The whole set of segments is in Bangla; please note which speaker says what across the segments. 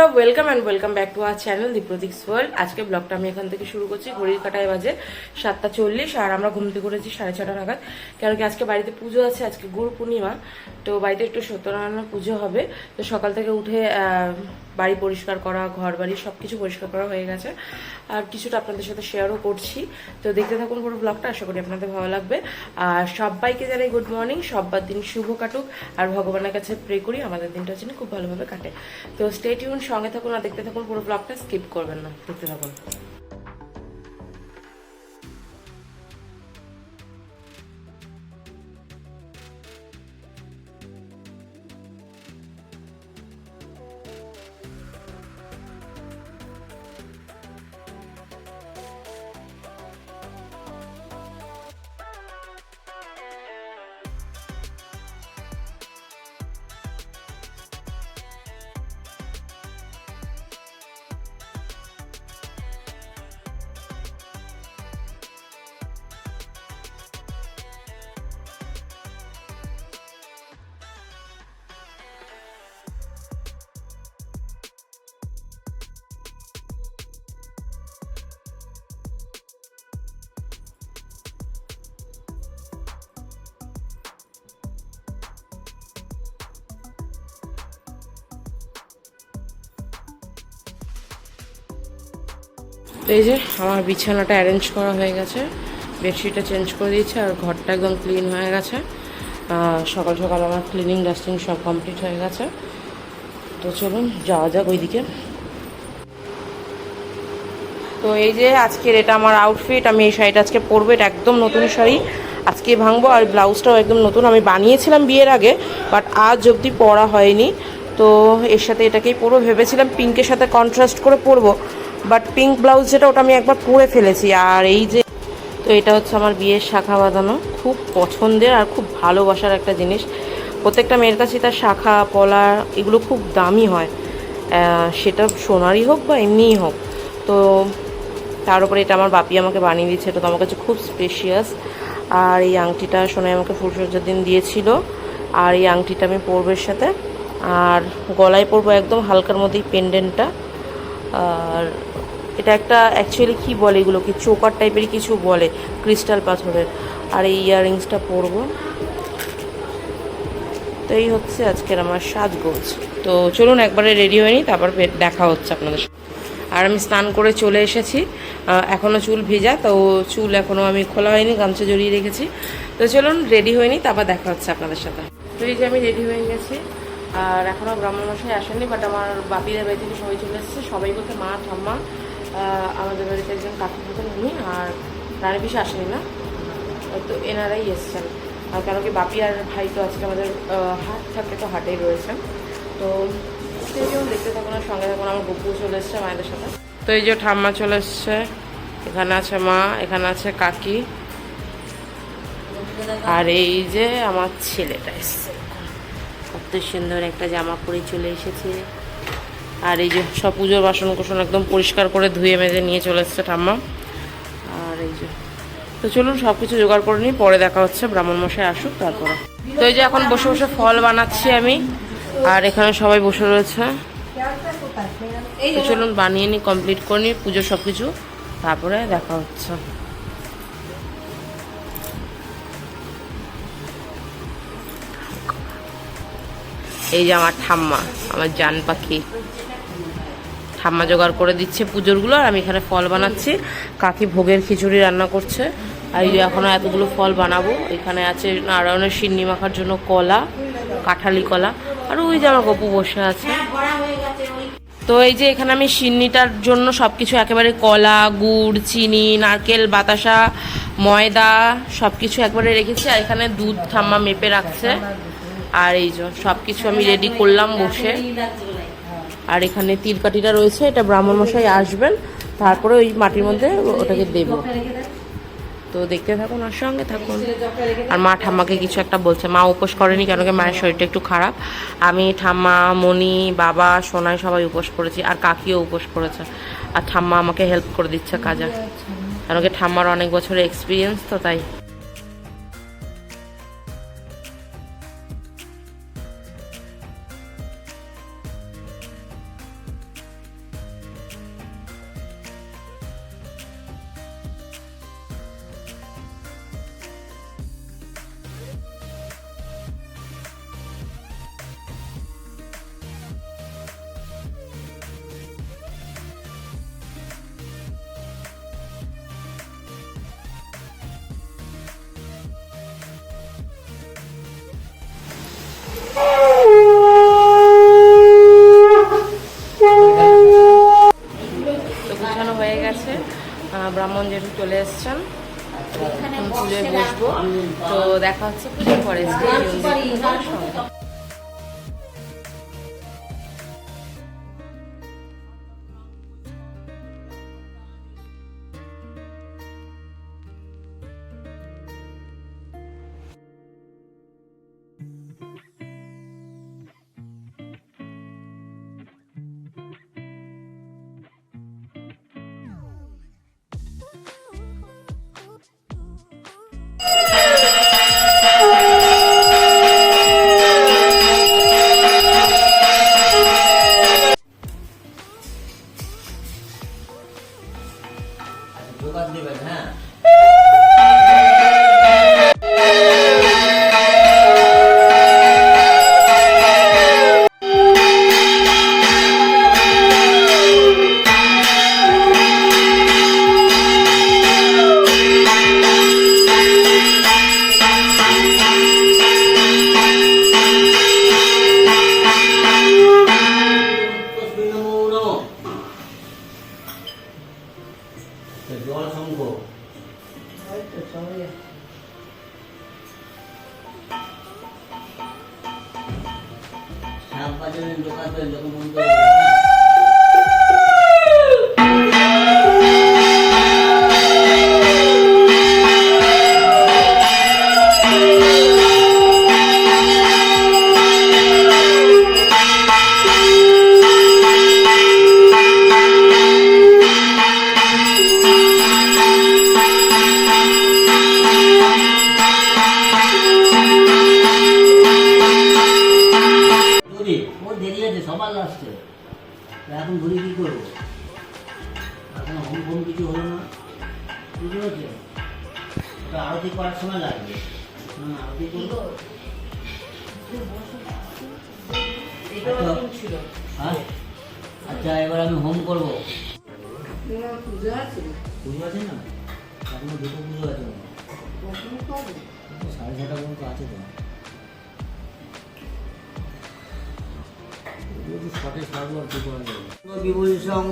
Speaker 1: বন্ধুরা welcome and welcome back to our channel the Prateek's world আজকে ব্লগটা আমি এখান থেকে শুরু করছি। ঘড়ির কাটায় বাজে সাতটা চল্লিশ, আর আমরা ঘুমতে করেছি সাড়ে ছটা নাগাদ। কেন কি আজকে বাড়িতে পুজো আছে, আজকে গুরু পূর্ণিমা। তো বাড়িতে একটু সত্যনারায়ণ পুজো হবে। তো সকাল থেকে উঠে বাড়ি পরিষ্কার করা ঘর বাড়ি সব কিছু পরিষ্কার করা হয়ে গেছে। আর কিছুটা আপনাদের সাথে শেয়ারও করছি। তো দেখতে থাকুন পুরো ব্লগটা আশা করি আপনাদের ভালো লাগবে। আর সবাইকে জানাই গুড মর্নিং সব্বার দিন শুভ কাটুক। আর ভগবানের কাছে প্রে করি, আমাদের দিনটা যেন খুব ভালোভাবে কাটে। তো স্টে টিউন সঙ্গে থাকুন আর দেখতে থাকুন পুরো ব্লগটা স্কিপ করবেন না। দেখতে থাকুন। এই যে আমার বিছানাটা অ্যারেঞ্জ করা হয়ে গেছে। বেডশিটটা চেঞ্জ করে দিয়েছে আর ঘরটা একদম ক্লিন হয়ে গেছে। সকাল সকাল আমার ক্লিনিং ডাস্টিং সব কমপ্লিট হয়ে গেছে। তো চলুন, যাওয়া যাক ওইদিকে। তো এই যে আজকের এটা আমার আউটফিট আমি এই শাড়িটা আজকে পরবো, এটা একদম নতুন শাড়ি। আজকে ভাঙবো আর ব্লাউজটাও একদম নতুন। আমি বানিয়েছিলাম বিয়ের আগে বাট আজ অবধি পরা হয়নি। তো এর সাথে এটাকেই পরবো। ভেবেছিলাম পিঙ্কের সাথে কন্ট্রাস্ট করে পরবো বাট পিঙ্ক ব্লাউজ যেটা, ওটা আমি একবার পরে ফেলেছি। আর এই যে, তো এটা হচ্ছে আমার বিয়ের শাখা বাঁধানো। খুব পছন্দের আর খুব ভালোবাসার একটা জিনিস। প্রত্যেকটা মেয়ের কাছে তার শাখা, পলা, এগুলো খুব দামি হয়। সেটা সোনারই হোক বা এমনিই হোক। তো তার উপরে এটা আমার বাপি আমাকে বানিয়ে দিয়েছে, এটা তো আমার কাছে খুব স্পেশিয়াস আর এই আংটিটা সোনাই আমাকে ফুলসজ্জার দিন দিয়েছিল। আর এই আংটিটা আমি পরবো এর সাথে। আর গলায় পরবো একদম হালকার মধ্যেই পেন্ডেন্টটা আর এটা একটা অ্যাকচুয়ালি কি বলে এগুলো কি চোকার টাইপের কিছু বলে ক্রিস্টাল পাথরের। আর এই ইয়াররিংসটা পরবো। তো এই হচ্ছে আজকের আমার সাজগোজ। তো চলুন একবারে রেডি হয়ে নিই তারপর দেখা হচ্ছে আপনাদের। আর আমি স্নান করে চলে এসেছি। আহ, এখনও চুল ভেজা তো চুল এখনও আমি খোলা হয়নি গামছা জড়িয়ে রেখেছি। তো চলুন রেডি হয়ে নিই তারপর দেখা হচ্ছে আপনাদের সাথে। তো এই যে আমি রেডি হয়ে গেছি আর এখনও ব্রাহ্মণমশাই আসেননি বাট আমার বাপিদের বাড়ি থেকে সবাই চলে এসেছে। সবাই বলতে মা ঠাম্মা আমাদের বাড়িতে একজন কাকু মতন উনি, আর রানী পিসে আসেনি না। তো এনারাই এসছেন। আর কেন কি বাপি আর ভাই তো আজকে আমাদের হাট থাকে, তো হাটেই রয়েছেন। তো সেই জন্য দেখতে থাকুন আর সঙ্গে থাকুন। আমার গপু চলে এসছে মায়েদের সাথে। তো এই যে ঠাম্মা চলে এসছে। এখানে আছে মা, এখানে আছে কাকি। আর এই যে আমার ছেলেটা এসছে। কত সুন্দর একটা জামা পরে চলে এসেছে। আর এই যে সব পুজোর বাসন কোসন একদম পরিষ্কার করে ধুয়ে মেজে নিয়ে চলে এসছে ঠাম্মা। আর এই যে, তো চলুন সব কিছু জোগাড় করে নিই, পরে দেখা হচ্ছে, ব্রাহ্মণ মশাই আসুক, তারপরে। তো এই যে এখন বসে বসে ফল বানাচ্ছি আমি, আর এখানে সবাই বসে রয়েছে। তো চলুন বানিয়ে নিই কমপ্লিট করে নিই পুজো সব কিছু তারপরে দেখা হচ্ছে। এই যে আমার ঠাম্মা, আমার জান পাখি। ঠাম্মা জোগাড় করে দিচ্ছে পুজোরগুলো, আর আমি এখানে ফল বানাচ্ছি। কাকি ভোগের খিচুড়ি রান্না করছে। আর এই যে এখনও এতগুলো ফল বানাবো। এখানে আছে নারায়ণের সিন্নি মাখার জন্য কলা, কাঁঠালি কলা, আর ওই আমার গপু বসে আছে। তো এই যে এখানে আমি সিন্নিটার জন্য সব কিছু একেবারে কলা, গুড়, চিনি, নারকেল, বাতাসা, ময়দা সব কিছু একবারে রেখেছি। আর এখানে দুধ ঠাম্মা মেপে রাখছে। আর এই যে সব কিছু আমি রেডি করলাম বসে। আর এখানে তিলকাঠিটা রয়েছে, এটা ব্রাহ্মণ মশাই আসবেন, তারপরে ওই মাটির মধ্যে ওটাকে দেব। তো দেখতে থাকুন আর সঙ্গে থাকুন। আর মা ঠাম্মাকে কিছু একটা বলছে, মা উপোস করেনি কেন কি মায়ের শরীরটা একটু খারাপ। আমি ঠাম্মা, মণি, বাবা, সোনাই সবাই উপোস করেছি, আর কাকিও উপোস করেছে। আর ঠাম্মা আমাকে হেল্প করে দিচ্ছে কাজে। কেন কি ঠাম্মার অনেক বছরের এক্সপিরিয়েন্স তো তাই। ব্রাহ্মণ যেহেতু চলে এসছেন। এখন পুজোয় বসবো। তো দেখা হচ্ছে পুজোর পরে
Speaker 2: দেবেন হ্যাঁ? 묘한 성소. 아이고, 저야. 잘 빠지는 누가 또 누구 문도. আচ্ছা। হ্যাঁ? আচ্ছা এবার আমি হোম করব। পুজো আছে? না? এখনও দুটো পুজো আছে। সাড়ে ছটা পর্যন্ত আছে তো। বিভূষং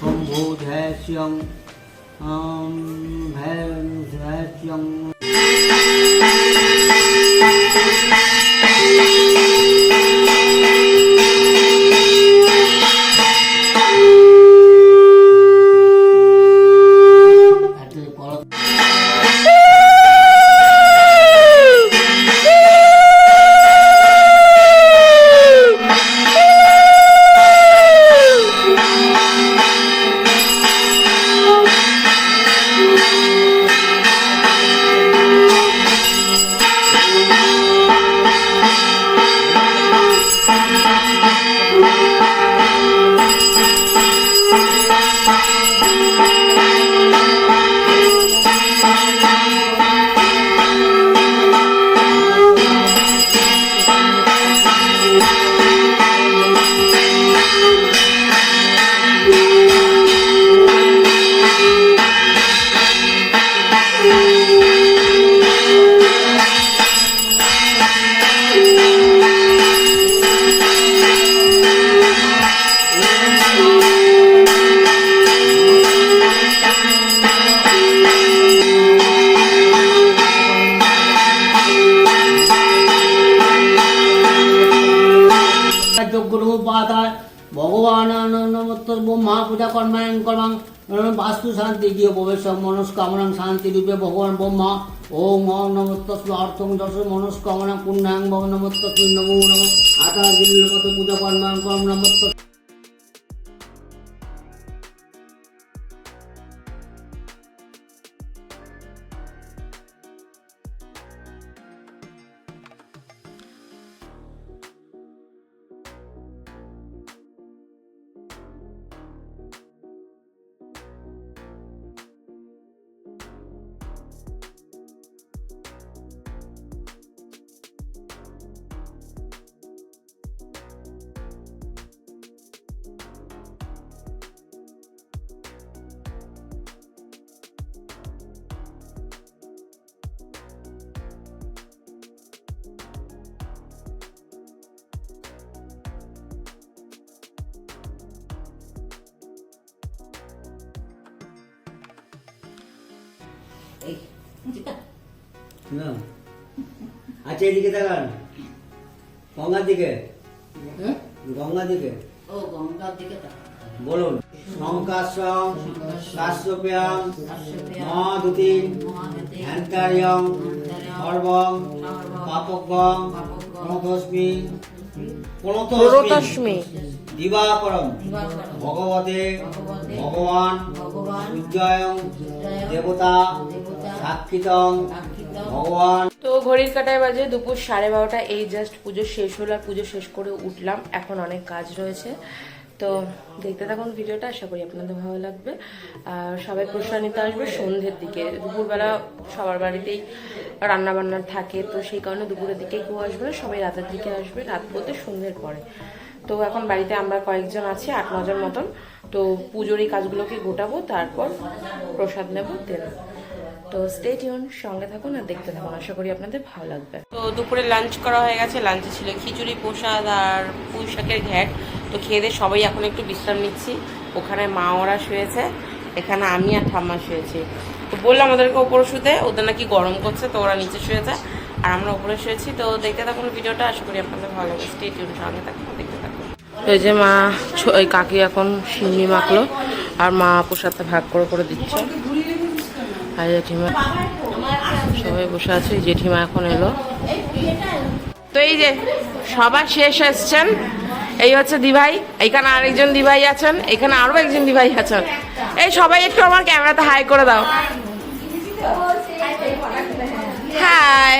Speaker 2: শম্ভু ধ্যাস্যং ধ্যাস্যং। কর্মায়ণ কর্মাং বাস্তু শান্তি গিয়ে প্রবেশ মনস্কামনাং শান্তি রূপে ভগবান ব্রহ্মা। ওম অ নমস্তস্ম অর্থং দশ মনস্কামনা পুণ্যাং ভব নমস্তস্মি নমো নম। আটা দিল্লির মতো পূজা কর্মায়ন কর্ম নমস্ত এই
Speaker 3: না। আচ্ছা এদিকে তাকান। গঙ্গার দিকে। গঙ্গার দিকে।
Speaker 2: ও গঙ্গার দিকে
Speaker 3: বলুন। সংকাশম কাশ্যপ্যাম মহাদুতিম হ্যান্তারিয়ম সর্বম পাপকম প্রণতস্মি
Speaker 1: প্রণতস্মি।
Speaker 3: দিবাকরম ভগবতে ভগবান সূর্যয়ং দেবতা ভগবান।
Speaker 1: তো ঘড়ির কাটায় বাজে দুপুর সাড়ে বারোটা এই জাস্ট পুজো শেষ হলো আর পুজো শেষ করে উঠলাম। এখন অনেক কাজ রয়েছে। তো দেখতে থাকুন ভিডিওটা আশা করি আপনাদের ভালো লাগবে। আর সবাই প্রসাদ নিতে আসবে সন্ধ্যের দিকে। দুপুরবেলা সবার বাড়িতেই রান্না বান্না থাকে তো সেই কারণে দুপুরের দিকে কেউ আসবে না সবাই রাতের দিকে আসবে রাত বলতে সন্ধ্যের পরে। তো এখন বাড়িতে আমরা কয়েকজন আছি আট নজন মতন। তো পুজোর এই কাজগুলোকে গোটাবো তারপর প্রসাদ নেব দেন তো স্টে টিউন সঙ্গে থাকুন আর দেখতে থাকুন। আশা করি আপনাদের ভালো লাগবে। তো দুপুরে লাঞ্চ করা হয়ে গেছে। লাঞ্চে ছিল খিচুড়ি, প্রসাদ আর পুঁই শাকের ঘ্যাট। তো খেয়ে দিয়ে সবাই এখন একটু বিশ্রাম নিচ্ছি। ওখানে মা ওরা শুয়েছে, এখানে আমি আর ঠাম্মা শুয়েছি। তো বললাম ওদেরকে ওপরে শুতে, ওদের নাকি গরম করছে, তো ওরা নিচে শুয়েছে। আর আমরা ওপরে শুয়েছি। তো দেখতে থাকুন ভিডিওটা, আশা করি আপনাদের ভালো লাগবে। স্টে টিউন সঙ্গে থাকুন, দেখতে থাকুন। এই যে মা ওই কাকি এখন সিন্নি মাখলো, আর মা প্রসাদটা ভাগ করে করে দিচ্ছে। আর জেঠিমা। সবাই বসে আছে জেঠিমা এখন এলো। তো এই যে, সবার শেষ এসছেন। এই হচ্ছে দিভাই এখানে আরেকজন দিভাই আছেন, এখানে আরও একজন দিভাই আছেন। এই সবাই একটু আমার ক্যামেরাতে হাই করে দাও। হাই।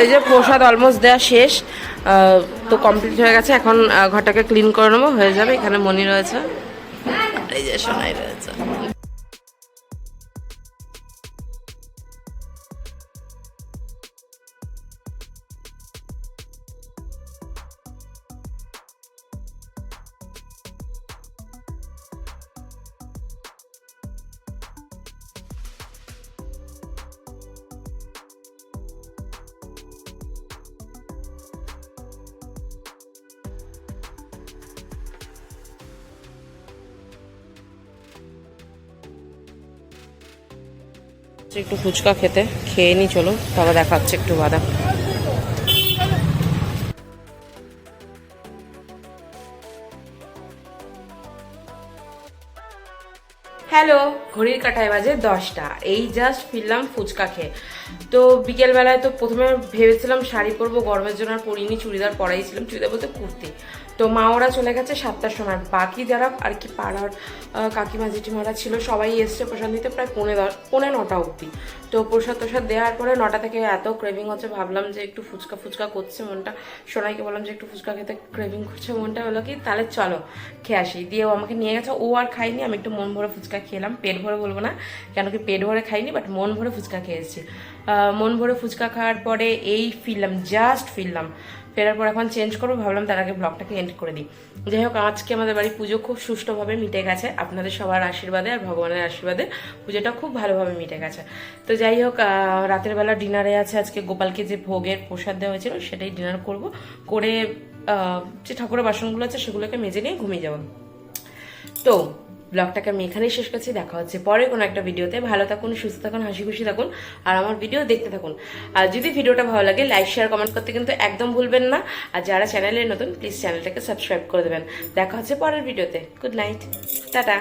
Speaker 1: এই যে প্রসাদ অলমোস্ট দেওয়া শেষ তো কমপ্লিট হয়ে গেছে। এখন ঘরটাকে ক্লিন করে নেব, হয়ে যাবে। এখানে মনি রয়েছে। এই যে সোনাই রয়েছে। একটু ফুচকা খেতে। খেয়ে নি, চলো। তবে দেখা হচ্ছে একটু বাদাম হ্যালো, ঘড়ির কাটায় বাজে দশটা। এই জাস্ট ফিরলাম ফুচকা খেয়ে। তো বিকেলবেলায় তো প্রথমে ভেবেছিলাম শাড়ি পরবো, গরমের জন্য আর পরিনি, চুড়িদার পরাই ছিলাম। চুড়িদার বলতে কুর্তি। তো মা ওরা চলে গেছে সাতটার সময়। বাকি যারা আর কি পাড়ার কাকিমা, জেঠিমারা ছিল, সবাই এসছে প্রসাদ দিতে প্রায় পৌনে দশ, পৌনে নটা অবধি। তো প্রসাদ প্রসাদ দেওয়ার পরে নটা থেকে এত ক্রেভিং হচ্ছে, ভাবলাম যে একটু ফুচকা ফুচকা করছে মনটা। সোনাইকে বললাম যে একটু ফুচকা খেতে ক্রেভিং করছে মনটা হলো কি, তাহলে চলো, খেয়ে আসি। দিয়ে ও আমাকে নিয়ে গেছে, ও আর খাইনি আমি একটু মন ভরে ফুচকা খেলাম। পেট ভরে বলব না, কেন কি পেট ভরে খাইনি বাট মন ভরে ফুচকা খেয়েছি। মন ভরে ফুচকা খাওয়ার পরে এই ফিরলাম জাস্ট ফিরলাম। ফেরার পর এখন চেঞ্জ করব, ভাবলাম তার আগে ব্লগটাকে এন্ড করে দিই। যাই হোক আজকে আমাদের বাড়ি পুজো খুব সুষ্ঠুভাবে মিটে গেছে। আপনাদের সবার আশীর্বাদে আর ভগবানের আশীর্বাদে পুজোটা খুব ভালোভাবে মিটে গেছে। তো যাই হোক রাতের বেলা ডিনারে আছে আজকে গোপালকে যে ভোগের প্রসাদ দেওয়া হয়েছিল, সেটাই ডিনার করব। করে যে ঠাকুরের বাসনগুলো আছে, সেগুলোকে মেজে নিয়ে ঘুমিয়ে যাব। তো ব্লগটাকে আমি এখানেই শেষ করছি। দেখা হচ্ছে পরে কোনো একটা ভিডিওতে। ভালো থাকুন, সুস্থ থাকুন, হাসি খুশি থাকুন, আর আমার ভিডিও দেখতে থাকুন। আর যদি ভিডিওটা ভালো লাগে লাইক শেয়ার কমেন্ট করতে কিন্তু একদম ভুলবেন না। আর যারা চ্যানেলে নতুন প্লিজ চ্যানেলটাকে সাবস্ক্রাইব করে দেবেন। দেখা হচ্ছে পরের ভিডিওতে। Good night tata